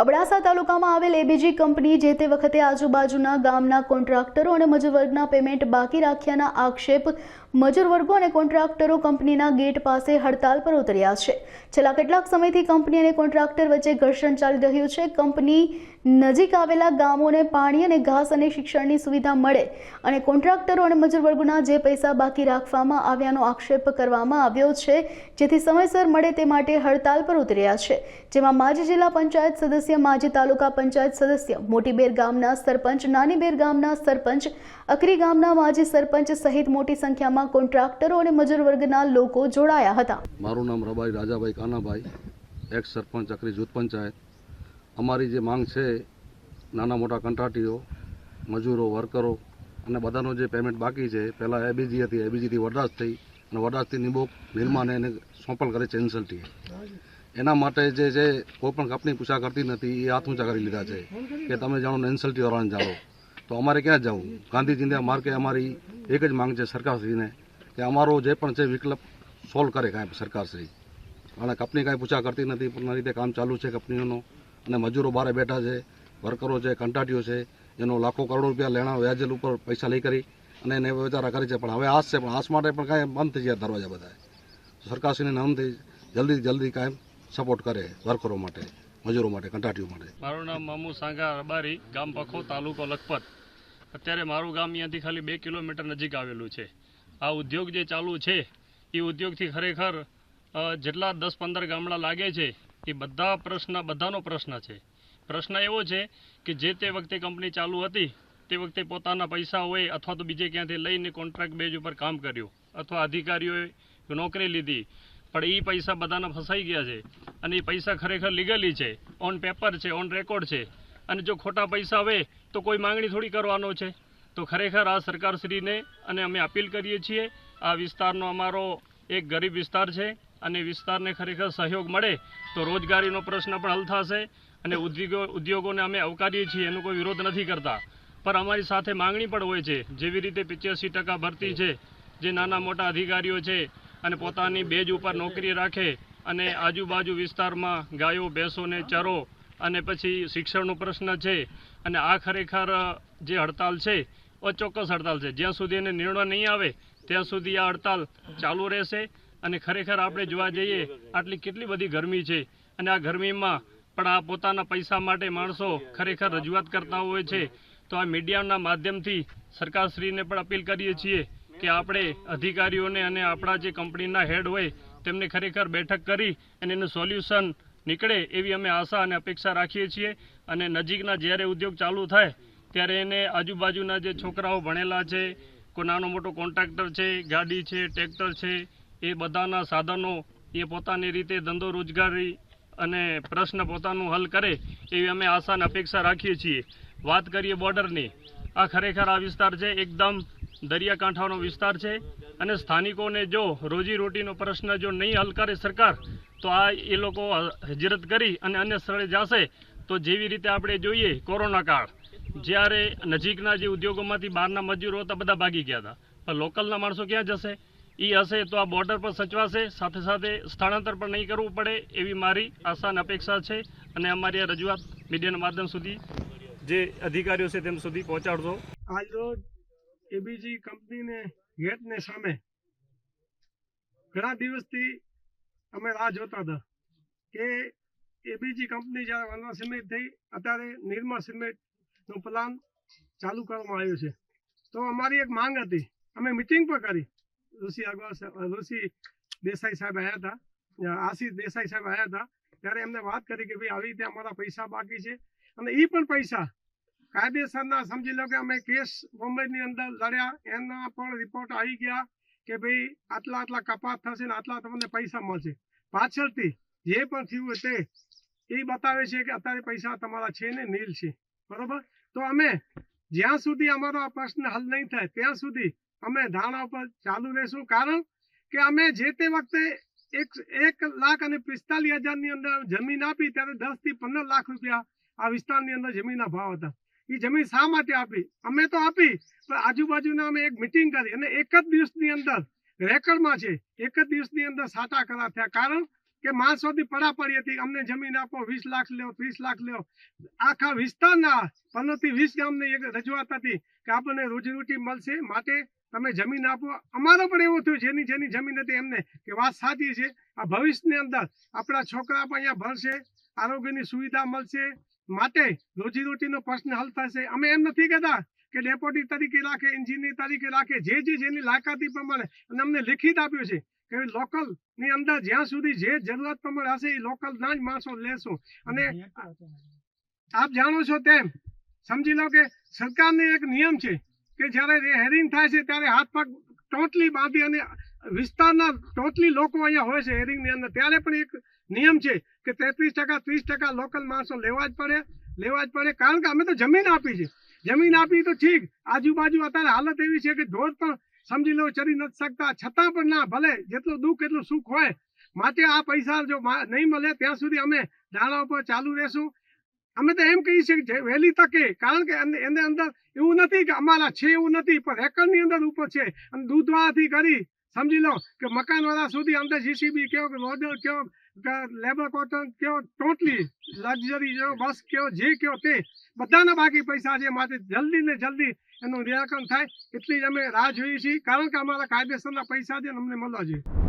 અબડાસા તાલુકામાં આવેલ ABG company જે તે વખતે આજુબાજુના ગામના કોન્ટ્રાક્ટરો અને મજૂર વર્ગના પેમેન્ટ બાકી રાખ્યાના આક્ષેપ મજૂર વર્ગો અને કોન્ટ્રાક્ટરો કંપનીના ગેટ પાસે હડતાલ પર ઉતર્યા છે. છેલ્લા કેટલાક સમયથી કંપની અને કોન્ટ્રાક્ટર વચ્ચે ઘર્ષણ ચાલી રહ્યું છે. કંપની નજીક આવેલા ગામોને પાણી અને ઘાસ અને શિક્ષણની સુવિધા મળે અને કોન્ટ્રાક્ટરો અને મજૂર વર્ગોના જે પૈસા બાકી રાખવામાં આવ્યાનો આક્ષેપ કરવામાં આવ્યો છે, જેથી સમયસર મળે તે માટે હડતાલ પર ઉતર્યા છે. જેમાં માજી જિલ્લા પંચાયત સદસ્ય, માજી તાલુકા પંચાયત સદસ્ય, મોટીબેર ગામના સરપંચ, નાનીબેર ગામના સરપંચ, અકરી ગામના માજી સરપંચ સહિત મોટી સંખ્યામાં કોન્ટ્રાક્ટરો અને મજૂર વર્ગના લોકો જોડાયા હતા. મારું નામ રબાઈ રાજાભાઈ કાનાભાઈ એક્સ સરપંચ અકરી જૂથ પંચાયત. અમારી જે માંગ છે, નાના મોટા કંટ્રાટીઓ મજૂરો, વર્કરો અને બધાનું જે પેમેન્ટ બાકી છે, પહેલાં એબીજી હતી એબીજીથી વડરાજ થઈ અને વડરાજથી નિબોક નિર્માને એને સોંપલ કરે છે એન્સલ્ટીએ એના માટે જે છે, કોઈ પણ કંપની પૂછા કરતી નથી, એ હાથ ઊંચા કરી લીધા છે કે તમે જાણો ને એન્સલ્ટી વાળાને જાણો. તો અમારે ક્યાં જવું? ગાંધીજીને માર્કે અમારી એક જ માંગ છે સરકારશ્રીને કે અમારો જે પણ છે વિકલ્પ સોલ્વ કરે કાંઈ સરકારશ્રી. અને કંપની કાંઈ પૂછા કરતી નથી પૂર્ણ રીતે કામ ચાલુ છે કંપનીઓનું. અને મજૂરો બહાર બેઠા છે, વર્કરો છે કંટાટીઓ છે, એનો લાખો કરોડો રૂપિયા લેણા વ્યાજેલ ઉપર પૈસા લઈ કરી અને એને વિચારા કરે છે. પણ હવે આશ છે, પણ આશ માટે પણ કાંઈ બંધ થઈ ગયા દરવાજા બધા સરકારશ્રીને નામથી જલ્દી જલ્દી કાંઈ સપોર્ટ કરે વર્કરો માટે, મજૂરો માટે કંટાટીઓ માટે. મારું નામ મામુ સાંગા રબારી, ગામ પખો, તાલુકો લખપત. અત્યારે મારું ગામ અહીંયાથી ખાલી બે કિલોમીટર નજીક આવેલું છે. આ ઉદ્યોગ જે ચાલુ છે એ ઉદ્યોગથી ખરેખર જેટલા દસ પંદર ગામડા લાગે છે એ બધા પ્રશ્ન, બધાનો પ્રશ્ન છે. પ્રશ્ન એવો છે કે જે તે વખતે કંપની ચાલુ હતી, તે વખતે પોતાના પૈસા હોય અથવા તો બીજે ક્યાંથી લઈને કોન્ટ્રાક્ટ બેઝ ઉપર કામ કર્યું અથવા અધિકારીઓએ નોકરી લીધી. પણ એ પૈસા બધાના ફસાઈ ગયા છે અને એ પૈસા ખરેખર લીગલી છે, ઓન પેપર છે, ઓન રેકોર્ડ છે. અને જો ખોટા પૈસા આવે, તો કોઈ માંગણી થોડી કરવાનો છે. તો ખરેખર આ સરકારશ્રીને અને અમે અપીલ કરીએ છીએ, આ વિસ્તારનો અમારો એક ગરીબ વિસ્તાર છે. અને વિસ્તારને ખરેખર સહયોગ મળે તો રોજગારીનો પ્રશ્ન પણ હલ થશે અને ઉદ્યોગો ઉદ્યોગોને અમે આવકારીએ છીએ, એનો કોઈ વિરોધ નથી કરતા. પણ અમારી સાથે માંગણી પણ હોય છે, જેવી રીતે પિચ્યાસી ટકા ભરતી છે, જે નાના મોટા અધિકારીઓ છે અને પોતાની બેજ ઉપર નોકરી રાખે અને આજુબાજુ વિસ્તારમાં ગાયો, ભેંસોને ચરો અને પછી શિક્ષણનો પ્રશ્ન છે અને આ ખરેખર જે હડતાલ છે, અચોક્કસ હડતાલ છે. જ્યાં સુધી એને નિર્ણય નહીં આવે, ત્યાં સુધી આ હડતાલ ચાલુ રહેશે અને ખરેખર આપણે જોવા જઈએ, આટલી કેટલી બધી ગરમી છે. અને આ ગરમીમાં પણ આ પોતાના પૈસા માટે માણસો ખરેખર રજૂઆત કરતા હોય છે. તો આ મીડિયાના માધ્યમથી સરકારશ્રીને પણ અપીલ કરીએ છીએ કે આપણે અધિકારીઓને અને આપણા જે કંપનીના હેડ હોય, તેમને ખરેખર બેઠક કરી અને એનું સોલ્યુશન નીકળે એવી અમે આશા અને અપેક્ષા રાખીએ છીએ. અને નજીકના જ્યારે ઉદ્યોગ ચાલુ થાય, ત્યારે એને આજુબાજુના જે છોકરાઓ ભણેલા છે, કોઈ નાનો મોટો કોન્ટ્રાક્ટર છે, ગાડી છે, ટ્રેક્ટર છે એ બધાના સાધનો એ પોતાની રીતે ધંધો રોજગારી અને પ્રશ્ન પોતાનું હલ કરે એવી અમે આશા અને અપેક્ષા રાખીએ છીએ. વાત કરીએ બોર્ડરની. આ ખરેખર આ વિસ્તાર છે, એકદમ દરિયાકાંઠાનો વિસ્તાર છે અને સ્થાનિકોને જો રોજીરોટીનો પ્રશ્ન જો નહીં હલ કરે સરકાર, તો આ એ લોકો હજરત કરી અને અન્ય સ્થળે જશે તો જેવી રીતે આપણે જોઈએ કોરોના કાળ, જ્યારે નજીકના જે ઉદ્યોગોમાંથી બહારના મજૂરો હતા, બધા ભાગી ગયા હતા. પણ લોકલના માણસો ક્યાં જશે? એ હશે તો આ બોર્ડર પર સચવાશે, સાથે સાથે સ્થળાંતર પણ નહીં કરવું પડે એવી મારી આશા અને અપેક્ષા છે અને અમારી આ રજૂઆત મીડિયાના માધ્યમ સુધી જે અધિકારીઓ છે તેમ સુધી પહોંચાડશો આજ રોજ એબીજી કંપનીને ગેટને સામે ઘણા દિવસથી અમે રાહ જોતા હતા કે એબીજી કંપની જ્યારે વનવા સિમેન્ટ થઈ, અત્યારે નિર્મા સિમેન્ટનો પ્લાન ચાલુ કરવામાં આવ્યો છે. તો અમારી એક માંગ હતી. અમે મિટિંગ પણ કરી. ઋષિ અગવા ઋષિ દેસાઈ સાહેબ આવ્યા હતા આશીષ દેસાઈ સાહેબ આવ્યા હતા, ત્યારે એમને વાત કરી કે ભાઈ આવી રીતે અમારા પૈસા બાકી છે અને એ પણ પૈસા. કાયદેસરના સમજી લો કે અમે કેસ મુંબઈની અંદર લડ્યા, એના પણ રિપોર્ટ આવી ગયા કે ભાઈ આટલા આટલા કપાત થશે ને આટલા તમને પૈસા મળશે. પાછળથી જે પણ થયું તે એ બતાવે છે કે અત્યારે પૈસા તમારા છે ને નીલ છે. બરોબર? તો અમે જ્યાં સુધી અમારો આ પ્રશ્ન હલ નહીં થાય, ત્યાં સુધી અમે ધાણા પર ચાલુ રહેશું. કારણ કે અમે જે તે વખતે એક એક લાખ અને પિસ્તાલીસ હજારની અંદર જમીન આપી ત્યારે દસથી પંદર લાખ રૂપિયા આ વિસ્તારની અંદર જમીનના ભાવ હતા. એ જમીન શા માટે આપી? અમે તો આપી, પણ આજુબાજુના અમે એક મિટિંગ કરી અને એક જ દિવસની અંદર, રેકર્ડમાં છે, એક જ દિવસની અંદર સાટા કરાર થયા. કારણ કે માણસોથી પડાપડી હતી, અમને જમીન આપો, વીસ લાખ લ્યો, ત્રીસ લાખ લ્યો. આખા વિસ્તારના પંદરથી વીસ ગામની એક રજૂઆત હતી કે આપણને રોજીરોટી મળશે માટે તમે જમીન આપો. અમારો પણ એવું થયું જેની જેની જમીન હતી એમને. કે વાત સાચી છે આ ભવિષ્યની અંદર આપણા છોકરા પણ અહીંયા ભણશે આરોગ્યની સુવિધા મળશે માટે રોજીરોટીનો પ્રશ્ન હલ થશે. અમે એમ નથી કહેતા કે ડેપોટી તરીકે રાખે એન્જિનિયર તરીકે રાખે જે જે જેની લાયકાતી પ્રમાણે. અને અમને લિખિત આપ્યું છે કે લોકલની અંદર જ્યાં સુધી જે જરૂરત પ્રમાણે હશે એ લોકલ ના જ માણસો લેશું. અને આપ જાણો છો તેમ સમજી લો કે સરકારને એક નિયમ છે કે જ્યારે હેરિંગ થાય છે ત્યારે હાથ પગ ટોટલી બાંધી અને વિસ્તારના ટોટલી લોકો અહીંયા હોય છે હેરિંગની અંદર. ત્યારે પણ એક નિયમ છે કે તેત્રીસ ટકા, ત્રીસ ટકા લોકલ માણસો લેવા જ પડે, લેવા જ પડે. કારણ કે અમે તો જમીન આપી છે. જમીન આપી તો ઠીક. આજુબાજુ અત્યારે હાલત એવી છે કે ઢોર પણ સમજી લો ચરી નથી શકતા. છતાં પણ ના, ભલે જેટલું દુઃખ એટલું સુખ હોય. માટે આ પૈસા જો નહીં મળે, ત્યાં સુધી અમે દાણા ઉપર ચાલુ રહેશું. અમે તો એમ કહીએ છીએ કે જે વહેલી તકે, કારણ કે એને અંદર એવું નથી કે અમારા છે એવું નથી, પણ હેકરની અંદર ઉપર છે. અને દૂધવાળાથી કરી, સમજી લો કે મકાનવાળા સુધી અંદર જીસીબી કયો, કે કયો, કે લેબર કોટન કયો ટોટલી લક્ઝરી કયો બસ કયો, જે કયો તે, બધાના બાકી પૈસા છે માટે જલ્દી ને જલ્દી એનું નિરાકરણ થાય, એટલી જ અમે રાહ જોઈએ છીએ, કારણ કે અમારા કાયદેસરના પૈસા છે અમને મળવા જોઈએ.